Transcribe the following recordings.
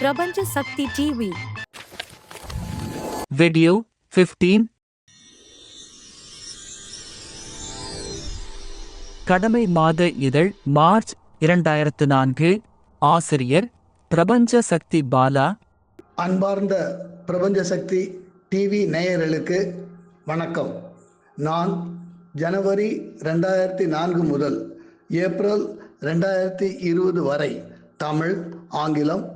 பிரபஞ்ச சக்தி TV Video 15 கடமை மாத இதழ் மார்ச் இரண்டாயிரத்து நான்கு. ஆசிரியர் பிரபஞ்ச சக்தி பாலா. அன்பார்ந்த பிரபஞ்ச சக்தி டிவி நேயர்களுக்கு வணக்கம். நான் ஜனவரி ரெண்டாயிரத்தி நான்கு முதல் ஏப்ரல் ரெண்டாயிரத்தி இருபது வரை தமிழ் ஆங்கிலம்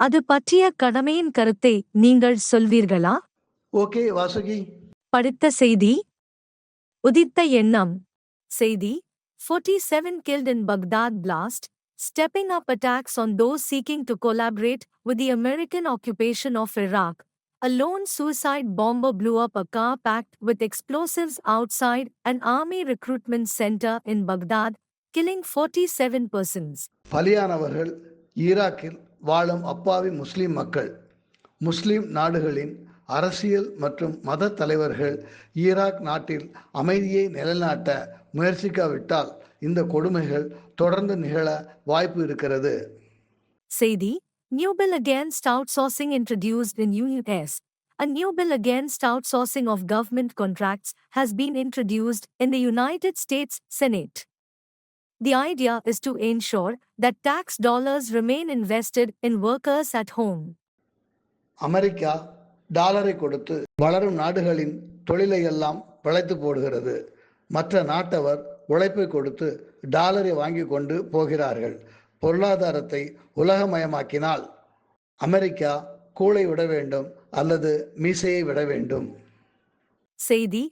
அது பற்றிய கடமையின் கருத்தை நீங்கள் சொல்வீர்களா ஓகே வாசுகி படித்த செய்தி உதித்த எண்ணம் செய்தி 47 killed in Baghdad blast, stepping up attacks on those seeking to collaborate with the American occupation of Iraq. A lone suicide bomber blew up a car packed with explosives outside an army recruitment center in Baghdad, killing 47 persons. பலியானவர்கள் ஈராக்கில் வாழும் அப்பாவி முஸ்லிம் மக்கள் முஸ்லிம் நாடுகளின் அரசியல் மற்றும் மத தலைவர்கள் ஈராக் நாட்டில் அமைதியை நிலைநாட்ட முயற்சிக்காவிட்டால் இந்த கொடுமைகள் தொடர்ந்து நிகழ வாய்ப்பு இருக்கிறது Saidi, new bill against outsourcing introduced in US. A new bill against outsourcing of government contracts has been introduced in the United States Senate. The idea is to ensure that tax dollars remain invested in workers at home. America டாலரை கொடுத்து வளரும் நாடுகளின் தொழிலை எல்லாம் பிழைத்து போடுகிறது மற்ற நாட்டவர் உழைப்பை கொடுத்து டாலரை வாங்கி கொண்டு போகிறார்கள் பொருளாதாரத்தை உலகமயமாக்கினால் அமெரிக்கா கூளை விட வேண்டும் அல்லது மீசையை விட வேண்டும் Saidi,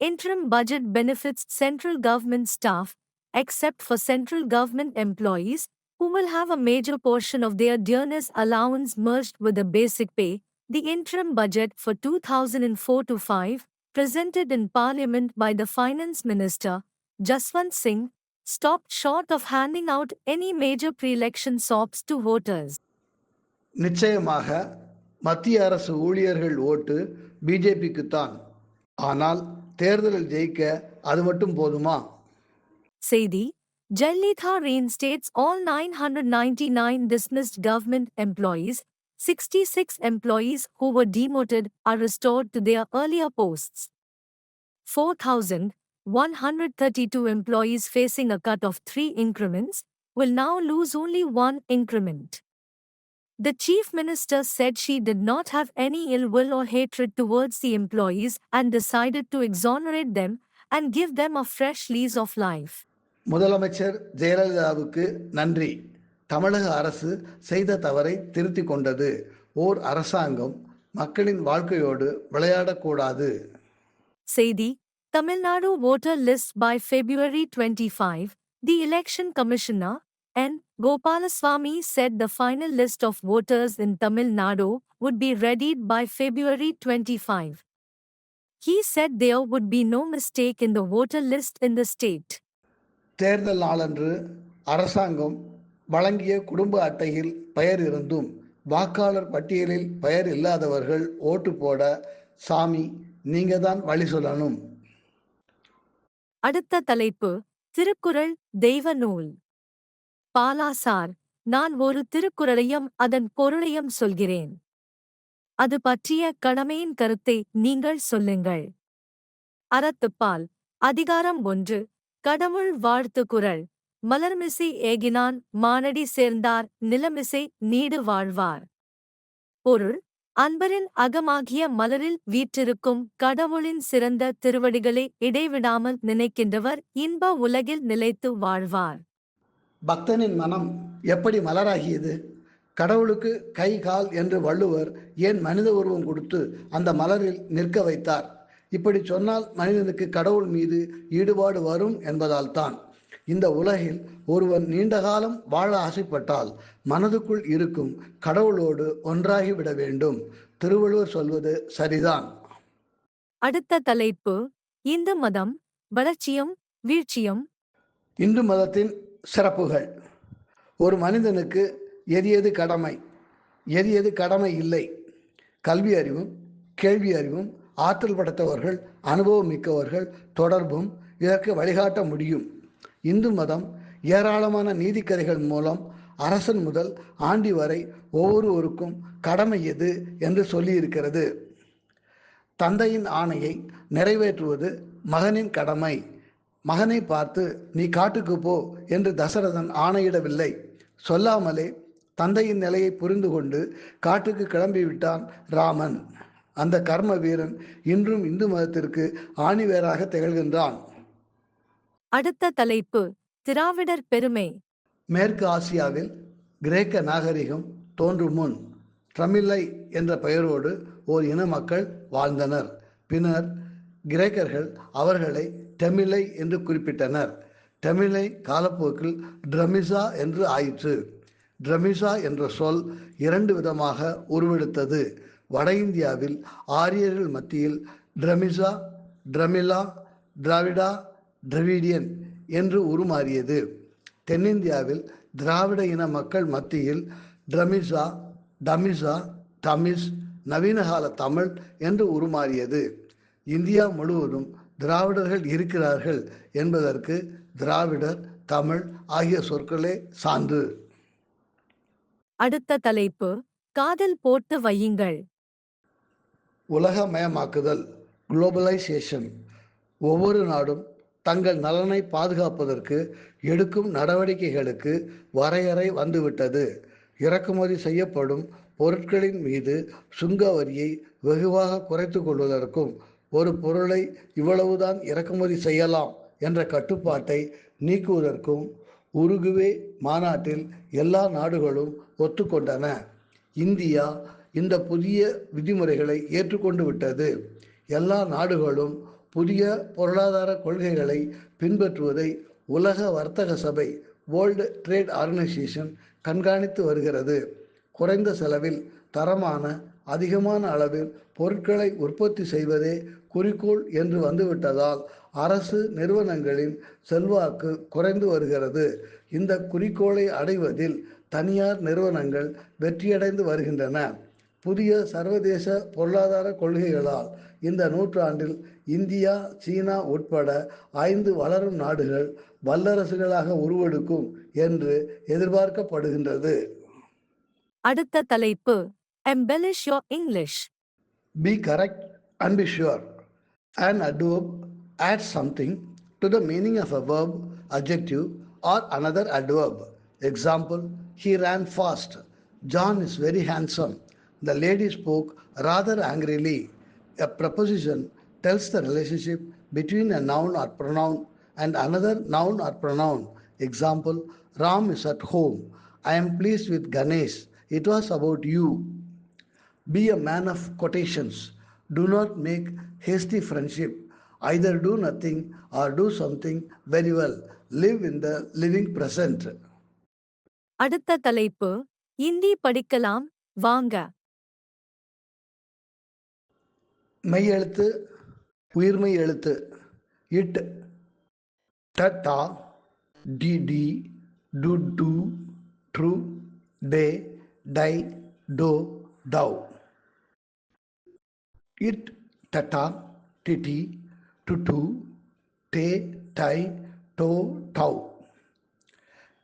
interim budget benefits central government staff, except for central government employees, who will have a major portion of their dearness allowance merged with the basic pay. The interim budget for 2004 to 5, presented in Parliament by the Finance Minister, Jaswant Singh, stopped short of handing out any major pre-election sops to voters. நிச்சயமாக மத்திய அரசு ஊழியர்கள் ஓட்டு பிஜேபிக்குத்தான் ஆனால் தேர்தலில் ஜெயிக்க அது மட்டும் போதுமா Saidi, Jayalalitha reinstates all 999 dismissed government employees. 66 employees who were demoted are restored to their earlier posts. 4,132 employees facing a cut of three increments will now lose only one increment. The chief minister said she did not have any ill will or hatred towards the employees and decided to exonerate them and give them a fresh lease of life. முதலமைச்சர் ஜெயலலிதாவுக்கு நன்றி தமிழக அரசு செய்த தவறை திருத்திக் கொண்டது ஓர் அரசாங்கம் மக்களின் வாழ்க்கையோடு விளையாடக்கூடாது Saidi, Tamil Nadu voter list by February 25, the election commissioner, N. Gopalaswamy said the final list of voters in Tamil Nadu would be readied by February 25. He said there would be no mistake in the voter list in the state. தேர்தல் நாளன்று அரசாங்கம் வழங்கிய குடும்ப அட்டையில் பெயர் இருந்தும் வாக்காளர் பட்டியலில் பெயர் இல்லாதவர்கள் ஓட்டு போட சாமி நீங்க தான் வழி சொல்லணும். அடுத்த தலைப்பு திருக்குறள் தெய்வ நூல். பாலாசார் நான் ஒரு திருக்குறளையும் அதன் பொருளையும் சொல்கிறேன். அது பற்றிய கடமையின் கருத்தை நீங்கள் சொல்லுங்கள். அறத்துப்பால் அதிகாரம் ஒன்று கடவுள் வாழ்த்து குரல். மலர்மிசை ஏகினான் மானடி சேர்ந்தார் நிலமிசை நீடு வாழ்வார். பொருள் அன்பரின் அகமாகிய மலரில் வீற்றிருக்கும் கடவுளின் சிறந்த திருவடிகளை இடைவிடாமல் நினைக்கின்றவர் இன்ப உலகில் நிலைத்து வாழ்வார். பக்தனின் மனம் எப்படி மலராகியது? கடவுளுக்கு கை கால் என்று வள்ளுவர் ஏன் மனித உருவம் கொடுத்து அந்த மலரில் நிற்க வைத்தார்? இப்படி சொன்னால் மனிதனுக்கு கடவுள் மீது ஈடுபாடு வரும் என்பதால் தான் இந்த உலகில் ஒருவன் நீண்ட காலம் வாழ ஆசைப்பட்டால் மனதுக்குள் இருக்கும் கடவுளோடு ஒன்றாகிவிட வேண்டும். திருவள்ளுவர் சொல்வது சரிதான். அடுத்த தலைப்பு இந்து மதம் வளர்ச்சியும் வீழ்ச்சியும். இந்து மதத்தின் சிறப்புகள். ஒரு மனிதனுக்கு எது எது கடமை எது எது கடமை இல்லை. கல்வி அறிவும் கேள்வி அறிவும் ஆற்றல் படைத்தவர்கள் அனுபவம் மிக்கவர்கள் தொடர்பும் இதற்கு வழிகாட்ட முடியும். இந்து மதம் ஏராளமான நீதிக்கதைகள் மூலம் அரசன் முதல் ஆண்டி வரை ஒவ்வொருவருக்கும் கடமை எது என்று சொல்லியிருக்கிறது. தந்தையின் ஆணையை நிறைவேற்றுவது மகனின் கடமை. மகனை பார்த்து நீ காட்டுக்கு போ என்று தசரதன் ஆணையிடவில்லை. சொல்லாமலே தந்தையின் நிலையை புரிந்து கொண்டு காட்டுக்கு கிளம்பிவிட்டான் ராமன். அந்த கர்ம வீரன் இன்றும் இந்து மதத்திற்கு ஆணிவேராக திகழ்கின்றான். அடுத்த தலைப்பு திராவிடர் பெருமை. மேற்கு ஆசியாவில் கிரேக்க நாகரிகம் தோன்றும் முன் ட்ரமில்லை என்ற பெயரோடு ஓர் இன மக்கள் வாழ்ந்தனர். பின்னர் கிரேக்கர்கள் அவர்களை டெமிலை என்று குறிப்பிட்டனர். டெமிலை காலப்போக்கில் ட்ரமிசா என்று ஆயிற்று. ட்ரமிசா என்ற சொல் இரண்டு விதமாக உருவெடுத்தது. வட இந்தியாவில் ஆரியர்கள் மத்தியில் ட்ரமிசா டிரமிலா திராவிடா திராவிடியன் என்று உருமாறியது. தென்னிந்தியாவில் திராவிட இன மக்கள் மத்தியில் டிரமிசா டமிசா தமிஸ் நவீனகால தமிழ் என்று உருமாறியது. இந்தியா முழுவதும் திராவிடர்கள் இருக்கிறார்கள் என்பதற்கு திராவிடர் தமிழ் ஆகிய சொற்களே சான்று. அடுத்த தலைப்பு காதல் போட்டு வையுங்கள். உலகமயமாக்குதல் குளோபலைசேஷன் ஒவ்வொரு நாடும் தங்கள் நலனை பாதுகாப்பதற்கு எடுக்கும் நடவடிக்கைகளுக்கு வரையறை வந்துவிட்டது. இறக்குமதி செய்யப்படும் பொருட்களின் மீது சுங்க வரியை வெகுவாக குறைத்து கொள்வதற்கும் ஒரு பொருளை இவ்வளவுதான் இறக்குமதி செய்யலாம் என்ற கட்டுப்பாட்டை நீக்குவதற்கும் உருகுவே மாநாட்டில் எல்லா நாடுகளும் ஒத்துக்கொண்டன. இந்தியா இந்த புதிய விதிமுறைகளை ஏற்றுக்கொண்டு விட்டது. எல்லா நாடுகளும் புதிய பொருளாதார கொள்கைகளை பின்பற்றுவதை உலக வர்த்தக சபை வேர்ல்டு ட்ரேட் ஆர்கனைசேஷன் கண்காணித்து வருகிறது. குறைந்த செலவில் தரமான அதிகமான அளவில் பொருட்களை உற்பத்தி செய்வதே குறிக்கோள் என்று வந்துவிட்டதால் அரசு நிறுவனங்களின் செல்வாக்கு குறைந்து வருகிறது. இந்த குறிக்கோளை அடைவதில் தனியார் நிறுவனங்கள் வெற்றியடைந்து வருகின்றன. புதிய சர்வதேச பொருளாதார கொள்கைகளால் இந்த நூற்றாண்டில் இந்தியா சீனா உட்பட ஐந்து வளரும் நாடுகள் வல்லரசுகளாக உருவெடுக்கும் என்று எதிர்பார்க்கப்படுகின்றது அடுத்த தலைப்பு embellish your English Be correct and be sure. An adverb adds something to the meaning of a verb, adjective, or another adverb. Example, he ran fast. John is very handsome. The lady spoke rather angrily. A preposition tells the relationship between a noun or pronoun and another noun or pronoun. Example, Ram is at home. I am pleased with Ganesh. It was about you. Be a man of quotations. Do not make hasty friendship. Either do nothing or do something very well. Live in the living present. அடுத்த தலைப்பு இந்தி படிக்கலாம் வாங்க மெய் எழுத்து உயிர்மெய் எழுத்து இட் டா டி டி டு டு ட்ரூ டே டை டோ டவ் இட் டட்டா டிடி டு டு டே டை டோ டவ்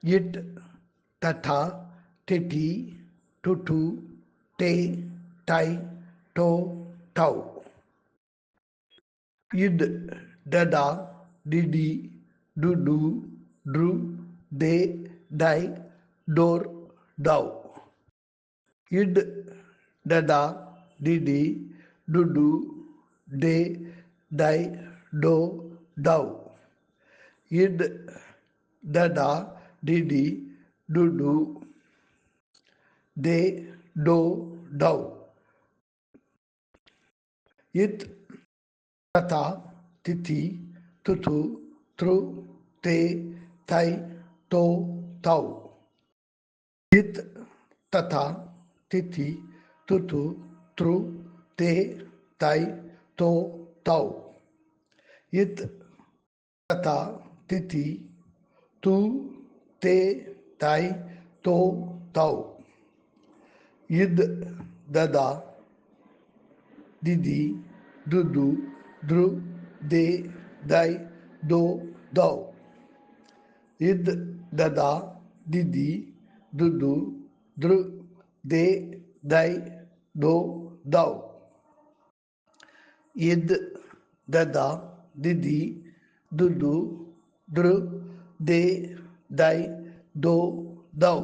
இட் டட்டா டிடி டு டு டே டை டோ டவ் id dada didi dudu dru de dai dor dow id dada டிடி டுடு டே டை டோ டவ் இட் டடா டிடி டுடு தே டோ டவ் இத் ததா திதி துது த்ரு தே தை தோ தௌ இத் ததா திதி துது த்ரு தே தை தோ தௌ இத் ததா திதி து தே தை தோ தௌ இத் ததா திதி துது த்ரு தே தை தோ தௌ இத் ததா திதி துது த்ரு தே தை தோ தௌ இத் ததா திதி துது த்ரு தே தை தோ தௌ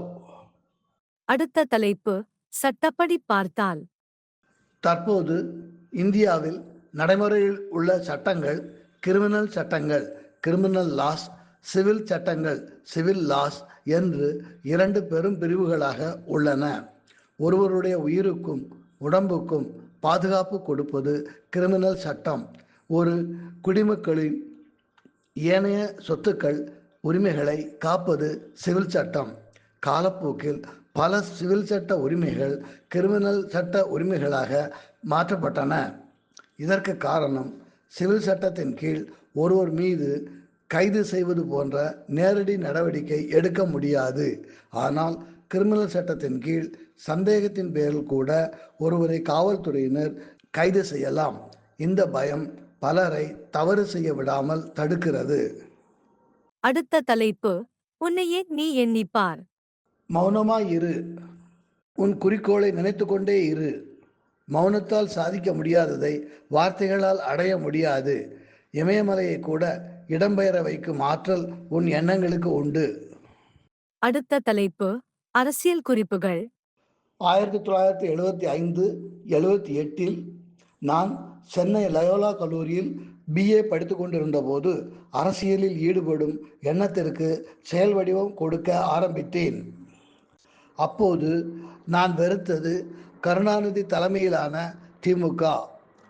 அடுத்த தலைப்பு சட்டப்படி பார்த்தால் தற்போது இந்தியாவில் நடைமுறையில் உள்ள சட்டங்கள் கிரிமினல் சட்டங்கள் கிரிமினல் லாஸ் சிவில் சட்டங்கள் சிவில் லாஸ் என்று இரண்டு பெரும் பிரிவுகளாக உள்ளன. ஒருவருடைய உயிருக்கும் உடம்புக்கும் பாதுகாப்பு கொடுப்பது கிரிமினல் சட்டம். ஒரு குடிமக்களின் ஏனைய சொத்துக்கள் உரிமைகளை காப்பது சிவில் சட்டம். காலப்போக்கில் பல சிவில் சட்ட உரிமைகள் கிரிமினல் சட்ட உரிமைகளாக மாற்றப்பட்டன. இதற்கு காரணம் சிவில் சட்டத்தின் கீழ் ஒருவர் மீது கைது செய்வது போன்ற நேரடி நடவடிக்கை எடுக்க முடியாது. ஆனால் கிரிமினல் சட்டத்தின் கீழ் சந்தேகத்தின் பேரில் கூட ஒருவரை காவல்துறையினர் கைது செய்யலாம். இந்த பயம் பலரை தவறு செய்ய விடாமல் தடுக்கிறது. அடுத்த தலைப்பு உன்னையே நீ எண்ணிப்பார். மௌனமாய் இரு. உன் குறிக்கோளை நினைத்து கொண்டே இரு. மௌனத்தால் சாதிக்க முடியாததை வார்த்தைகளால் அடைய முடியாது. இமயமலையை கூட இடம்பெயர வைக்கும் ஆற்றல் உன் எண்ணங்களுக்கு உண்டு. அடுத்த தலைப்பு அரசியல் குறிப்புகள். ஆயிரத்தி தொள்ளாயிரத்தி எழுபத்தி ஐந்து எழுபத்தி எட்டில் நான் சென்னை லயோலா கல்லூரியில் பிஏ படித்து கொண்டிருந்த போது அரசியலில் ஈடுபடும் எண்ணத்திற்கு செயல் வடிவம் கொடுக்க ஆரம்பித்தேன். அப்போது நான் வெறுத்தது கருணாநிதி தலைமையிலான திமுக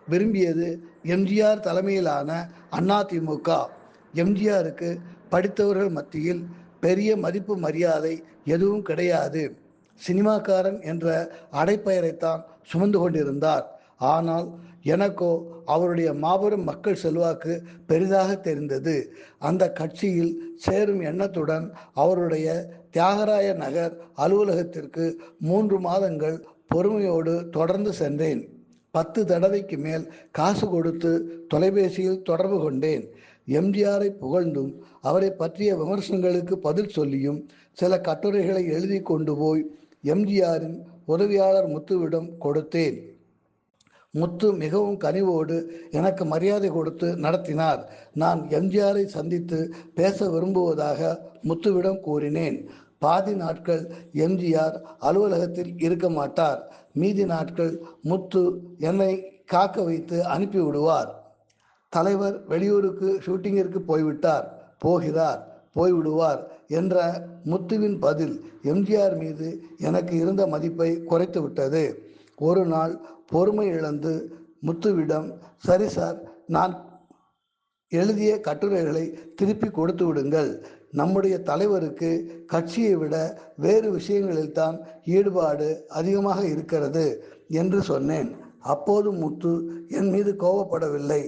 விரும்பியது எம்ஜிஆர் தலைமையிலான அண்ணா திமுக. எம்ஜிஆருக்கு படித்தவர்கள் மத்தியில் பெரிய மதிப்பு மரியாதை எதுவும் கிடையாது. சினிமாக்காரன் என்ற அடைப்பெயரைத்தான் சுமந்து கொண்டிருந்தார். ஆனால் எனக்கோ அவருடைய மாபெரும் மக்கள் செல்வாக்கு பெரிதாக தெரிந்தது. அந்த கட்சியில் சேரும் எண்ணத்துடன் அவருடைய தியாகராய நகர் அலுவலகத்திற்கு மூன்று மாதங்கள் பொறுமையோடு தொடர்ந்து சென்றேன். பத்து தடவைக்கு மேல் காசு கொடுத்து தொலைபேசியில் தொடர்பு கொண்டேன். எம்ஜிஆரை புகழ்ந்தும் அவரை பற்றிய விமர்சனங்களுக்கு பதில் சொல்லியும் சில கட்டுரைகளை எழுதி கொண்டு போய் எம்ஜிஆரின் உதவியாளர் முத்துவிடம் கொடுத்தேன். முத்து மிகவும் கனிவோடு எனக்கு மரியாதை கொடுத்து நடத்தினார். நான் எம்ஜிஆரை சந்தித்து பேச விரும்புவதாக முத்துவிடம் கூறினேன். பாதி நாட்கள் எம்ஜிஆர் அலுவலகத்தில் இருக்க மாட்டார். மீதி நாட்கள் முத்து என்னை காக்க வைத்து அனுப்பி விடுவார். தலைவர் வெளியூருக்கு ஷூட்டிங்கிற்கு போய்விட்டார். போகிறார் போய்விடுவார் என்ற முத்துவின் பதில் எம்ஜிஆர் மீது எனக்கு இருந்த மதிப்பை குறைத்து விட்டது. ஒரு நாள் பொறுமை இழந்து முத்துவிடம் சரி சார் நான் எழுதிய கட்டுரைகளை திருப்பி கொடுத்து விடுங்கள். நம்முடைய தலைவருக்கு கட்சியை விட வேறு விஷயங்களில் தான் ஈடுபாடு அதிகமாக இருக்கிறது என்று சொன்னேன். அப்போது முத்து என் மீது கோபப்படவில்லை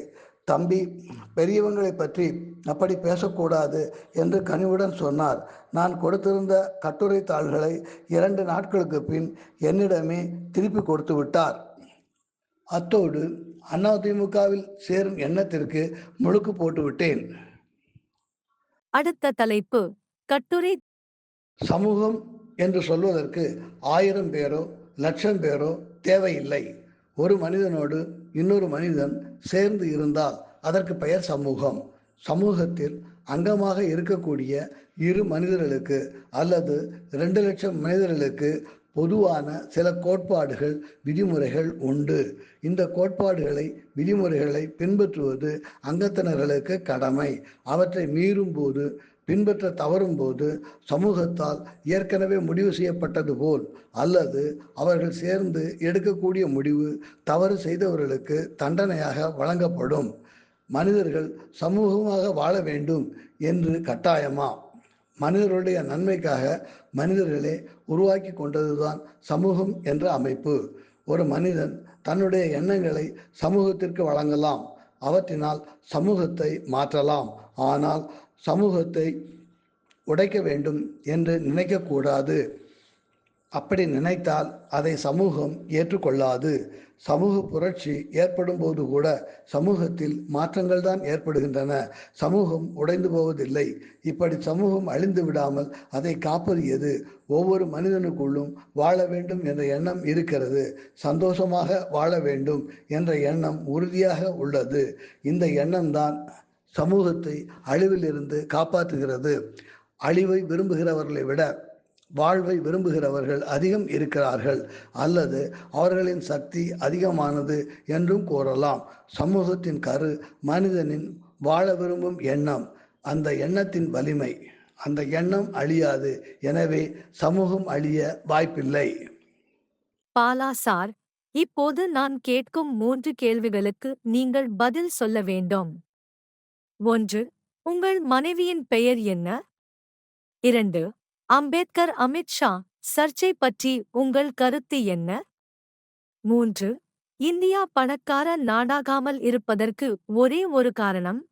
தம்பி பெரியவங்களை பற்றி அப்படி பேசக்கூடாது என்று கனிவுடன் சொன்னார். நான் கொடுத்திருந்த கட்டுரை தாள்களை இரண்டு நாட்களுக்கு பின் என்னிடமே திருப்பி கொடுத்து விட்டார். அத்தோடு அதிமுகவில் சேரும் எண்ணத்திற்கு முழுக்கு போட்டுவிட்டேன் அடுத்த தலைப்பு கட்டுரை. சமூகம் என்று சொல்வதற்கு ஆயிரம் பேரோ லட்சம் பேரோ தேவையில்லை. ஒரு மனிதனோடு இன்னொரு மனிதன் சேர்ந்து இருந்தால் அதற்கு பெயர் சமூகம். சமூகத்தில் அங்கமாக இருக்கக்கூடிய இரு மனிதர்களுக்கு அல்லது ரெண்டு லட்சம் மனிதர்களுக்கு பொதுவான சில கோட்பாடுகள் விதிமுறைகள் உண்டு. இந்த கோட்பாடுகளை விதிமுறைகளை பின்பற்றுவது அங்கத்தினர்களுக்கு கடமை. அவற்றை மீறும் போது பின்பற்ற தவறும் போது சமூகத்தால் ஏற்கனவே முடிவு செய்யப்பட்டது போல் அல்லது அவர்கள் சேர்ந்து எடுக்கக்கூடிய முடிவு தவறு செய்தவர்களுக்கு தண்டனையாக வழங்கப்படும். மனிதர்கள் சமூகமாக வாழ வேண்டும் என்று கட்டாயமா? மனிதர்களுடைய நன்மைக்காக மனிதர்களே உருவாக்கி கொண்டதுதான் சமூகம் என்ற அமைப்பு. ஒரு மனிதன் தன்னுடைய எண்ணங்களை சமூகத்திற்கு வழங்கலாம். அவற்றினால் சமூகத்தை மாற்றலாம். ஆனால் சமூகத்தை உடைக்க வேண்டும் என்று நினைக்கக்கூடாது. அப்படி நினைத்தால் அதை சமூகம் ஏற்றுக்கொள்ளாது. சமூக புரட்சி ஏற்படும் போது கூட சமூகத்தில் மாற்றங்கள் தான் ஏற்படுகின்றன. சமூகம் உடைந்து போவதில்லை. இப்படி சமூகம் அழிந்து விடாமல் அதை காப்பது எது ஒவ்வொரு மனிதனுக்குள்ளும் வாழ வேண்டும் என்ற எண்ணம் இருக்கிறது. சந்தோஷமாக வாழ வேண்டும் என்ற எண்ணம் உறுதியாக உள்ளது. இந்த எண்ணம்தான் சமூகத்தை அழிவிலிருந்து காப்பாற்றுகிறது. அழிவை விரும்புகிறவர்களை விட வாழ்வை விரும்புகிறவர்கள் அதிகம் இருக்கிறார்கள் அல்லது அவர்களின் சக்தி அதிகமானது என்றும் கூறலாம். சமூகத்தின் கரு மனிதனின் வாழ விரும்பும் எண்ணம். அந்த எண்ணத்தின் வலிமை. அந்த எண்ணம் அழியாது. எனவே சமூகம் அழிய வாய்ப்பில்லை. பாலா சார் இப்போது நான் கேட்கும் மூன்று கேள்விகளுக்கு நீங்கள் பதில் சொல்ல வேண்டும். ஒன்று உங்கள் மனைவியின் பெயர் என்ன? இரண்டு அம்பேத்கர் அமித்ஷா சர்ச்சை பற்றி உங்கள் கருத்து என்ன? மூன்று. இந்தியா பணக்கார நாடாகாமல் இருப்பதற்கு ஒரே ஒரு காரணம்?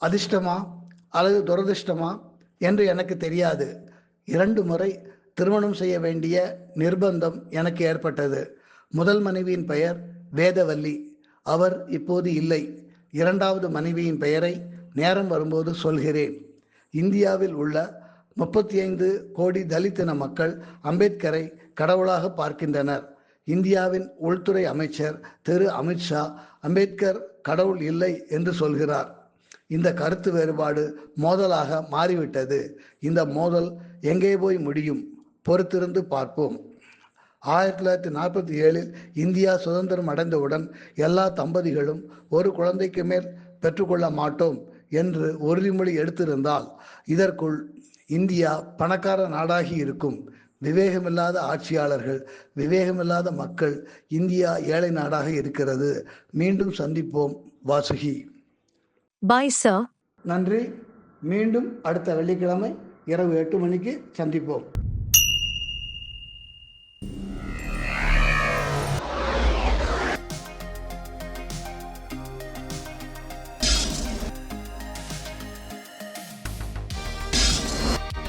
அதிர்ஷ்டமா அல்லது துரதிர்ஷ்டமா என்று எனக்கு தெரியாது. இரண்டு முறை திருமணம் செய்ய வேண்டிய நிர்பந்தம் எனக்கு ஏற்பட்டது. முதல் மனைவியின் பெயர் வேதவல்லி. அவர் இப்போது இல்லை. இரண்டாவது மனைவியின் பெயரை நேரம் வரும்போது சொல்கிறேன். இந்தியாவில் உள்ள முப்பத்தி ஐந்து கோடி தலித்தின மக்கள் அம்பேத்கரை கடவுளாக பார்க்கின்றனர். இந்தியாவின் உள்துறை அமைச்சர் திரு. அமித்ஷா அம்பேத்கர் கடவுள் இல்லை என்று சொல்கிறார். இந்த கருத்து வேறுபாடு மோதலாக மாறிவிட்டது. இந்த மோதல் எங்கே போய் முடியும்? பொறுத்திருந்து பார்ப்போம். ஆயிரத்தி தொள்ளாயிரத்தி நாற்பத்தி ஏழில் இந்தியா சுதந்திரம் அடைந்தவுடன் எல்லா தம்பதிகளும் ஒரு குழந்தைக்கு மேல் பெற்றுக்கொள்ள மாட்டோம். என்று உறுதிமொழி எடுத்திருந்தால் இதற்குள் இந்தியா பணக்கார நாடாகி இருக்கும். விவேகமில்லாத ஆட்சியாளர்கள் விவேகமில்லாத மக்கள் இந்தியா ஏழை நாடாக இருக்கிறது. மீண்டும் சந்திப்போம் வாசுகி. பாய் சார் நன்றி. மீண்டும் அடுத்த வெள்ளிக்கிழமை இரவு எட்டு மணிக்கு சந்திப்போம்.